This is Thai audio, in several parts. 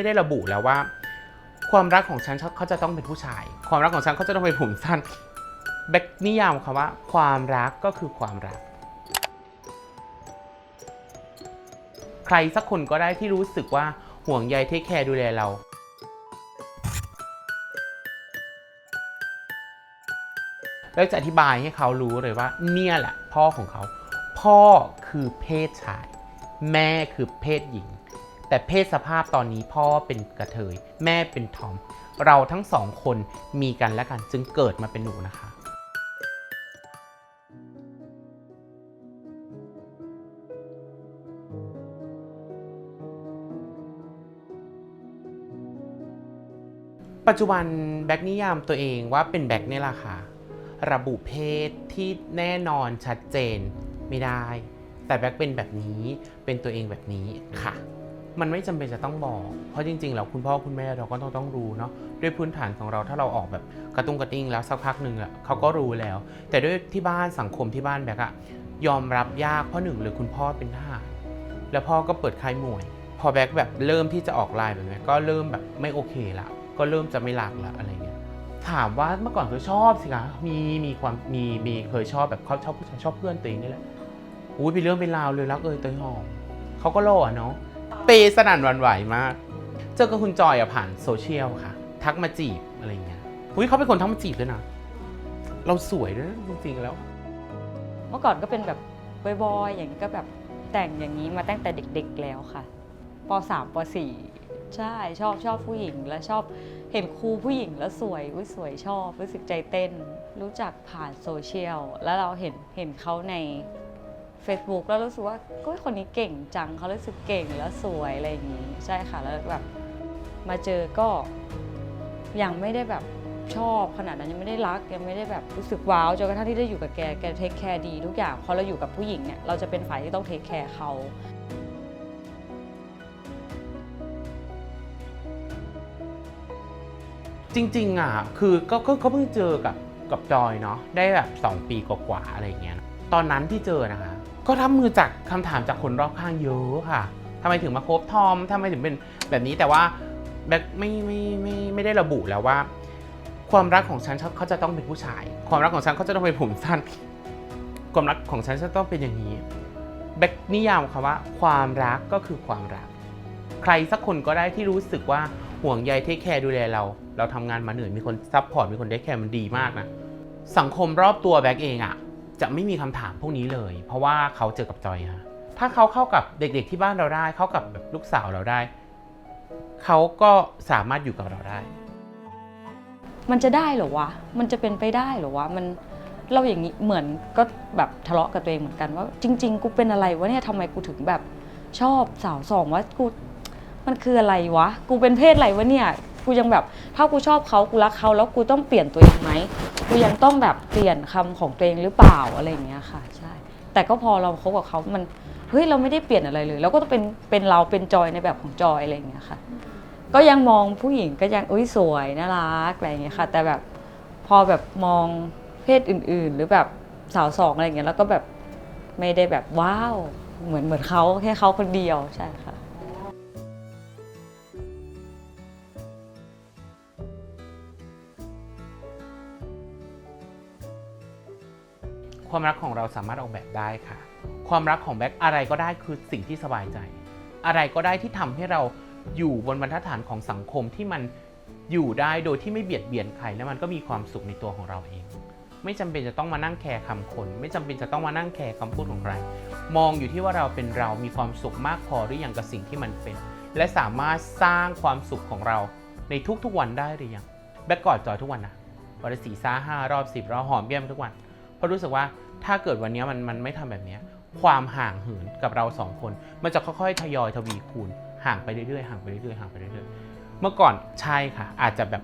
ไม่ได้ระบุแล้วว่า ความรักของฉันเขาจะต้องเป็นผู้ชาย ความรักของฉันเขาจะต้องเป็นผมสั้นแบกนิยามคำว่า ความรักก็คือความรัก ใครสักคนก็ได้ที่รู้สึกว่าห่วงใยเทคแคร์ดูแลเราแล้วจะอธิบายให้เขารู้เลยว่า เนี่ยแหละ พ่อของเขา พ่อคือเพศชาย แม่คือเพศหญิง แต่เพศสภาพตอนนี้พ่อเป็นกระเทย แม่เป็นทอม เราทั้งสองคนมีกันและกันจึงเกิดมาเป็นหนูนะคะปัจจุบันแบกนิยามตัวเองว่าเป็นแบกนี่แหละค่ะ ระบุเพศที่แน่นอนชัดเจนไม่ได้ แต่แบกเป็นแบบนี้เป็นตัวเองแบบนี้ค่ะ มันไม่จำเป็นจะต้องบอก เพราะจริงๆแล้วคุณพ่อคุณแม่เราก็ต้องต้องรู้เนาะด้วยพื้นฐานของเราถ้าเราออกแบบกระตุ้งกระติ้งแล้วสักพักหนึ่งอะเขาก็รู้แล้ว แต่ด้วยที่บ้านสังคมที่บ้านแบ็กอะยอมรับยากเพราะหนึ่งเลยคุณพ่อเป็นทหารแล้วพ่อก็เปิดค่ายมวย พอแบ็กแบบเริ่มที่จะออกไลน์แบบนี้ก็เริ่มแบบไม่โอเคละก็เริ่มจะไม่รักละอะไรเงี้ยถามว่าเมื่อก่อนเคยชอบสิคะมีมีความมีมีเคยชอบแบบเขาชอบผู้ชายชอบเพื่อนตัวเองนี่แหละอุ้ยเป็นเรื่องเป็นราวเลยรักเอยเตยหอมเขาก็โล่อะเนาะ เปย์สนั่นหวันไหวมาก เจอกับคุณจอยอะผ่านโซเชียลค่ะ ทักมาจีบอะไรเงี้ยอุ้ยเขาเป็นคนทักมาจีบด้วยนะ เราสวยด้วยนะจริงๆแล้ว เมื่อก่อนก็เป็นแบบบอยๆอย่างนี้ก็แบบแต่งอย่างนี้มาตั้งแต่เด็กๆแล้วค่ะป .3 ป .4 ใช่ชอบชอบผู้หญิง แล้วชอบเห็นครูผู้หญิงแล้วสวยอุ้ยสวยชอบรู้สึกใจเต้น รู้จักผ่านโซเชียลแล้วเราเห็นเห็นเขาใน Facebook แล้วรู้สึกว่าก็คนนี้เก่งจังเขารู้สึกเก่งแล้วสวยอะไรอย่างนี้ ใช่ค่ะ แล้วแบบมาเจอก็ยังไม่ได้แบบชอบขนาดนั้นยังไม่ได้รักยังไม่ได้แบบรู้สึกว้าวจนกระทั่งที่ได้อยู่กับแกแกเทคแคร์ดีทุกอย่างพอเราอยู่กับผู้หญิงเนี่ยเราจะเป็นฝ่ายที่ต้องเทคแคร์เขาจริงๆอะคือก็ก็ก็เพิ่งเจอกับกับจอยเนาะได้แบบ 2 ปีกว่าๆอะไรอย่างเงี้ยตอนนั้นที่เจอนะคะ ก็รับมือจากคำถามจากคนรอบข้างเยอะค่ะทำไมถึงมาคบทอมทำไมถึงเป็นแบบนี้แต่ว่าแบ็คไม่ไม่ไม่ไม่ได้ระบุแล้วว่า ความรักของฉันเขาจะต้องเป็นผู้ชาย ความรักของฉันเขาจะต้องเป็นผมสั้นความรักของฉันจะต้องเป็นอย่างนี้แบ็คนิยามคำว่า ความรักก็คือความรัก ใครสักคนก็ได้ที่รู้สึกว่าห่วงใยเทคแคร์ดูแลเรา เราทำงานมาเหนื่อยมีคนซัพพอร์ตมีคนเทคแคร์มันดีมากนะสังคมรอบตัวแบ็กเองอะ จะไม่มีคำถามพวกนี้เลย เพราะว่าเขาเจอกับจอยฮะถ้าเขาเข้ากับเด็กๆที่บ้านเราได้ เข้ากับแบบลูกสาวเราได้ เขาก็สามารถอยู่กับเราได้ มันจะได้เหรอวะ มันจะเป็นไปได้เหรอวะ มันเราอย่างนี้เหมือนก็แบบทะเลาะกับตัวเองเหมือนกันว่า จริง ๆ กูเป็นอะไรวะเนี่ยทำไมกูถึงแบบชอบสาวสองวะกูมันคืออะไรวะ กูเป็นเพศอะไรวะเนี่ย กูยังแบบถ้ากูชอบเขากูรักเขาแล้วกูต้องเปลี่ยนตัวเองไหมกูยังต้องแบบเปลี่ยนคำของตัวเองหรือเปล่าอะไรอย่างเงี้ยค่ะใช่ แต่ก็พอเราคบกับเขามันเฮ้ยเราไม่ได้เปลี่ยนอะไรเลยเราก็ต้องเป็นเป็นเราเป็นจอยในแบบของจอยอะไรอย่างเงี้ยค่ะ ก็ยังมองผู้หญิงก็ยังอุ้ยสวยน่ารักอะไรอย่างเงี้ยค่ะ แต่แบบพอแบบมองเพศอื่น ๆ หรือแบบสาวสองอะไรอย่างเงี้ยแล้วก็แบบไม่ได้แบบว้าวเหมือนเหมือนเขาแค่เขาคนเดียวใช่ค่ะ ความรักของเราสามารถออกแบบได้ค่ะ ความรักของแบ็คอะไรก็ได้คือสิ่งที่สบายใจ อะไรก็ได้ที่ทำให้เราอยู่บนบรรทัดฐานของสังคมที่มันอยู่ได้โดยที่ไม่เบียดเบียนใครและมันก็มีความสุขในตัวของเราเอง ไม่จำเป็นจะต้องมานั่งแคร์คำคน ไม่จำเป็นจะต้องมานั่งแคร์คำพูดของใคร มองอยู่ที่ว่าเราเป็นเรามีความสุขมากพอหรือยังกับสิ่งที่มันเป็น และสามารถสร้างความสุขของเราในทุกๆวันได้หรือยังแบ็คกอดจอยทุกวันนะวันละสี่ซ่าห้ารอบสิบรอบหอมแก้มทุกวัน เพราะรู้สึกว่าถ้าเกิดวันนี้มันมันไม่ทำแบบนี้ความห่างเหินกับเราสองคน มันจะค่อยๆทยอยทวีคูณห่างไปเรื่อยๆห่างไปเรื่อยๆห่างไปเรื่อยๆเมื่อก่อนใช่ค่ะ อาจจะแบบ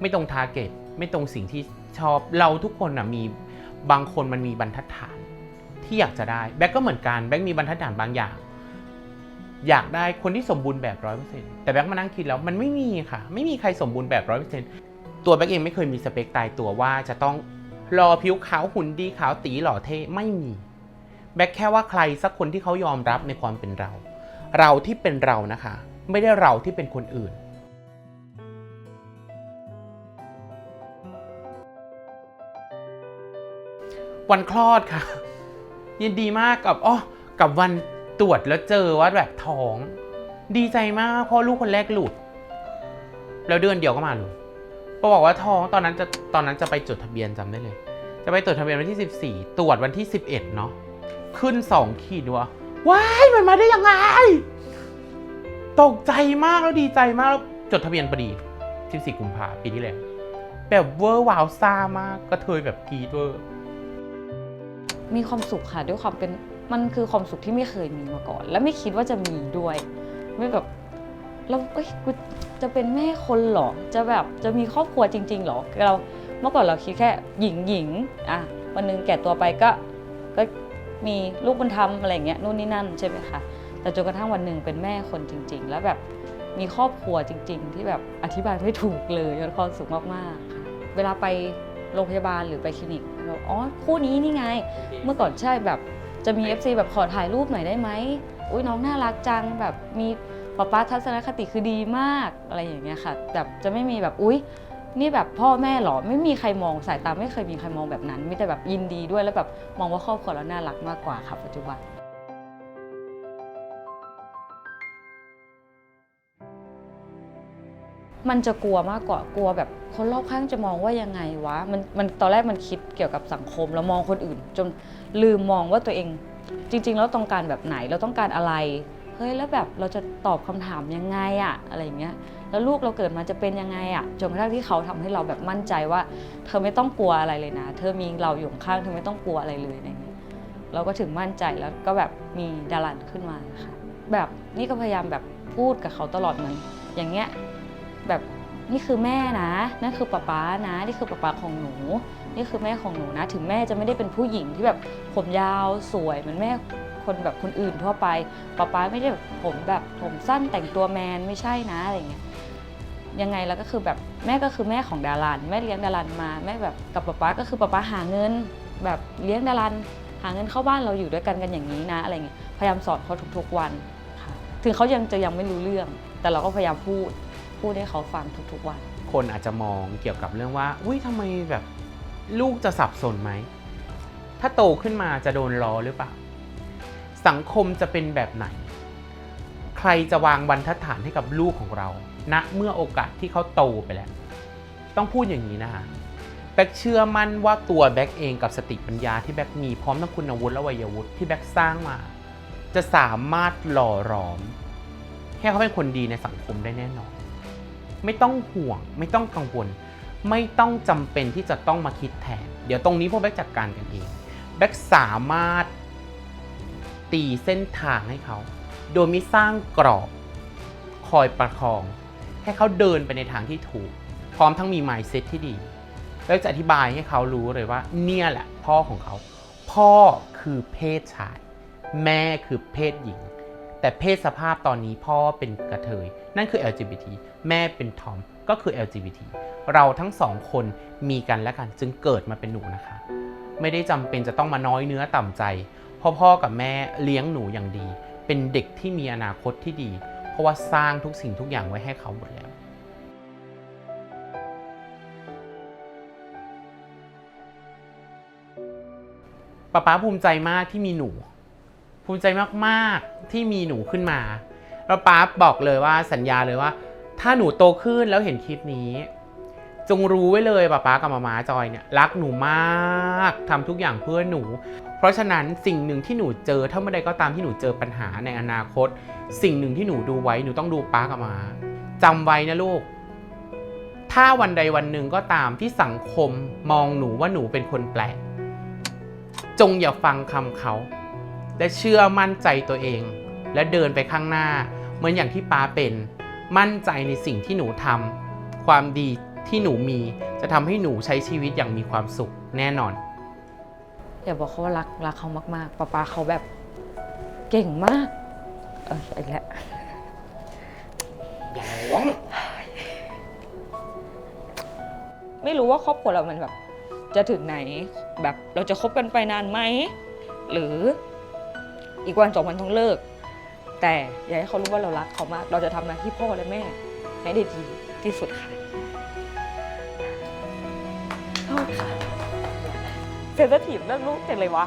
ไม่ตรงทาร์เก็ตไม่ตรงสิ่งที่ชอบเราทุกคนนะมีบางคนมันมีบรรทัดฐานที่อยากจะได้แบ็กก็เหมือนกันแบ็กมีบรรทัดฐานบางอย่าง อยากได้คนที่สมบูรณ์แบบร้อยเปอร์เซ็นต์แต่แบ็กมานั่งคิดแล้วมันไม่มีค่ะ ไม่มีใครสมบูรณ์แบบร้อยเปอร์เซ็นต์ตัวแบ็กเองไม่เคยมีสเปคตายตัวว่าจะต้อง รอผิวขาวหุ่นดีขาวตีหล่อเท่ไม่มี แบ็คแค่ว่าใครสักคนที่เขายอมรับในความเป็นเรา เราที่เป็นเรานะคะ ไม่ได้เราที่เป็นคนอื่นวันคลอดค่ะ ยินดีมากกับอ๋อกับวันตรวจแล้วเจอว่าแบบท้อง ดีใจมากเพราะลูกคนแรกหลุด แล้วเดือนเดียวก็มาเลย พอบอกว่าท้องตอนนั้นจะตอนนั้นจะไปจดทะเบียนจำได้เลย จะไปจดทะเบียนวันที่ 14 ตรวจวันที่ 11 เนาะขึ้น 2 ขีดวะว้ายมันมาได้ยังไง ตกใจมากแล้วดีใจมากแล้วจดทะเบียนพอดี 14 กุมภาปีที่แล้วแบบเวอร์วาวซ่ามากก็เทยแบบกีดเวอร์มีความสุขค่ะด้วยความเป็นมันคือความสุขที่ไม่เคยมีมาก่อน และไม่คิดว่าจะมีด้วย ไม่แบบ เราเอ้ยกูจะเป็นแม่คนเหรอ จะแบบจะมีครอบครัวจริงๆเหรอ เราเมื่อก่อนเราคิดแค่หญิงหญิงอะวันหนึงแก่ตัวไปก็ก็มีลูกบุญธรรมอะไรอย่างเงี้ยนู่นนี่นั่นใช่ไหมคะแต่จนกระทั่งวันหนึ่งเป็นแม่คนจริง ๆ แล้วแบบมีครอบครัวจริง ๆ ที่แบบอธิบายไม่ถูกเลยมีความสุขมากๆค่ะเวลาไปโรงพยาบาลหรือไปคลินิกเราอ๋อคู่นี้นี่ไง เมื่อก่อนใช่แบบจะมี FC แบบขอถ่ายรูปหน่อยได้ไหมอุ้ยน้องน่ารักจังแบบมี ป๊าป๊าทัศนคติคือดีมากอะไรอย่างเงี้ยค่ะแบบจะไม่มีแบบอุ้ยนี่แบบพ่อแม่หรอไม่มีใครมองสายตาไม่เคยมีใครมองแบบนั้นมีแต่แบบยินดีด้วยแล้วแบบมองว่าครอบครัวเราน่ารักมากกว่าค่ะปัจจุบันมันจะกลัวมากกว่ากลัวแบบคนรอบข้างจะมองว่ายังไงวะมันมันตอนแรกมันคิดเกี่ยวกับสังคมแล้วมองคนอื่น จนลืมมองว่าตัวเอง จริง ๆ แล้วต้องการแบบไหนเราต้องการอะไร ฮ้ยแล้วแบบเราจะตอบคำถามยังไงอะอะไรอย่างเงี้ยแล้วลูกเราเกิดมาจะเป็นยังไงอะจนกระทั่งที่เขาทำให้เราแบบมั่นใจว่า เธอไม่ต้องกลัวอะไรเลยนะ เธอมีเราอยู่ข้างเธอไม่ต้องกลัวอะไรเลยอะไรเงี้ยเราก็ถึงมั่นใจแล้วก็แบบมีดารันขึ้นมาค่ะแบบนี่ก็พยายามแบบพูดกับเขาตลอดเหมือนอย่างเงี้ยแบบนี่คือแม่นะนั่นคือป๊าป๊านะนี่คือป๊าป๊าของหนู นี่คือแม่ของหนูนะ ถึงแม่จะไม่ได้เป็นผู้หญิงที่แบบผมยาวสวยเหมือนแม่ คนแบบคนอื่นทั่วไปป๊าป๊าไม่ได้แบบผมแบบผมสั้นแต่งตัวแมนไม่ใช่นะอะไรเงี้ยยังไงแล้วก็คือแบบแม่ก็คือแม่ของดารันแม่เลี้ยงดารันมาแม่แบบกับป๊าป๊าก็คือป๊าป๊าหาเงิน แบบเลี้ยงดารันหาเงินเข้าบ้านเราอยู่ด้วยกันกันอย่างนี้นะอะไรเงี้ยพยายามสอนเขาทุกๆวันค่ะถึงเขายังจะยังไม่รู้เรื่อง แต่เราก็พยายามพูดพูดให้เขาฟังทุกๆวัน คนอาจจะมองเกี่ยวกับเรื่องว่า อุ้ยทำไมแบบลูกจะสับสนไหม ถ้าโตขึ้นมาจะโดนล้อหรือเปล่า สังคมจะเป็นแบบไหน ใครจะวางบรรทัดฐานให้กับลูกของเราณเมื่อโอกาสที่เขาโตไปแล้ว ต้องพูดอย่างนี้นะคะแบ็กเชื่อมั่นว่าตัวแบ็กเองกับสติปัญญาที่แบ็กมีพร้อมทั้งคุณวุฒิและวัยวุฒิที่แบ็กสร้างมา จะสามารถหล่อหลอม ให้เขาเป็นคนดีในสังคมได้แน่นอน ไม่ต้องห่วง ไม่ต้องกังวล ไม่ต้องจำเป็นที่จะต้องมาคิดแทน เดี๋ยวตรงนี้พวกแบ็กจัดการกันเองแบ็กสามารถ ตีเส้นทางให้เขา โดยไม่สร้างกรอบคอยประคอง ให้เขาเดินไปในทางที่ถูก พร้อมทั้งมี mindset ที่ดี แล้วจะอธิบายให้เขารู้เลยว่า เนี่ยแหละพ่อของเขา พ่อคือเพศชาย แม่คือเพศหญิง แต่เพศสภาพตอนนี้พ่อเป็นกระเทย นั่นคือ LGBT แม่เป็นทอมก็คือ LGBT เราทั้งสองคนมีกันและกันจึงเกิดมาเป็นหนูนะคะ ไม่ได้จำเป็นจะต้องมาน้อยเนื้อต่ำใจ พ่อพ่อกับแม่เลี้ยงหนูอย่างดี เป็นเด็กที่มีอนาคตที่ดี เพราะว่าสร้างทุกสิ่งทุกอย่างไว้ให้เขาหมดแล้วป๊าป๊าภูมิใจมากที่มีหนู ภูมิใจมากๆที่มีหนูขึ้นมาแล้วป๊าบอกเลยว่าสัญญาเลยว่า ถ้าหนูโตขึ้นแล้วเห็นคลิปนี้ จงรู้ไว้เลยป๊าป๊ากับมามาจอยเนี่ยรักหนูมากทำทุกอย่างเพื่อหนู เพราะฉะนั้นสิ่งหนึ่งที่หนูเจอถ้าเมื่อใดก็ตามที่หนูเจอปัญหาในอนาคต สิ่งหนึ่งที่หนูดูไว้หนูต้องดูป๊ากับมาจำไว้นะลูก ถ้าวันใดวันหนึ่งก็ตามที่สังคมมองหนูว่าหนูเป็นคนแปลก จงอย่าฟังคำเขา และเชื่อมั่นใจตัวเอง และเดินไปข้างหน้า เหมือนอย่างที่ป้าเป็น มั่นใจในสิ่งที่หนูทำความดีที่หนูมีจะทำให้หนูใช้ชีวิตอย่างมีความสุขแน่นอน อย่าบอกเขาว่ารักรักเขามากๆป้าป้าเขาแบบเก่งมาก เอออีแหละอย่าร้อไม่รู้ว่าครอบครัวเรามันแบบ จะถึงไหนแบบเราจะคบกันไปนานไหม หรืออีกวันสองวันต้องเลิก แต่อยากให้เขารู้ว่าเรารักเขามาก เราจะทำหน้าที่พ่อและแม่ ให้ได้ดีที่สุดค่ะโทษค่ะ เซนสทีฟเรื่องลูกเจังเลยวะ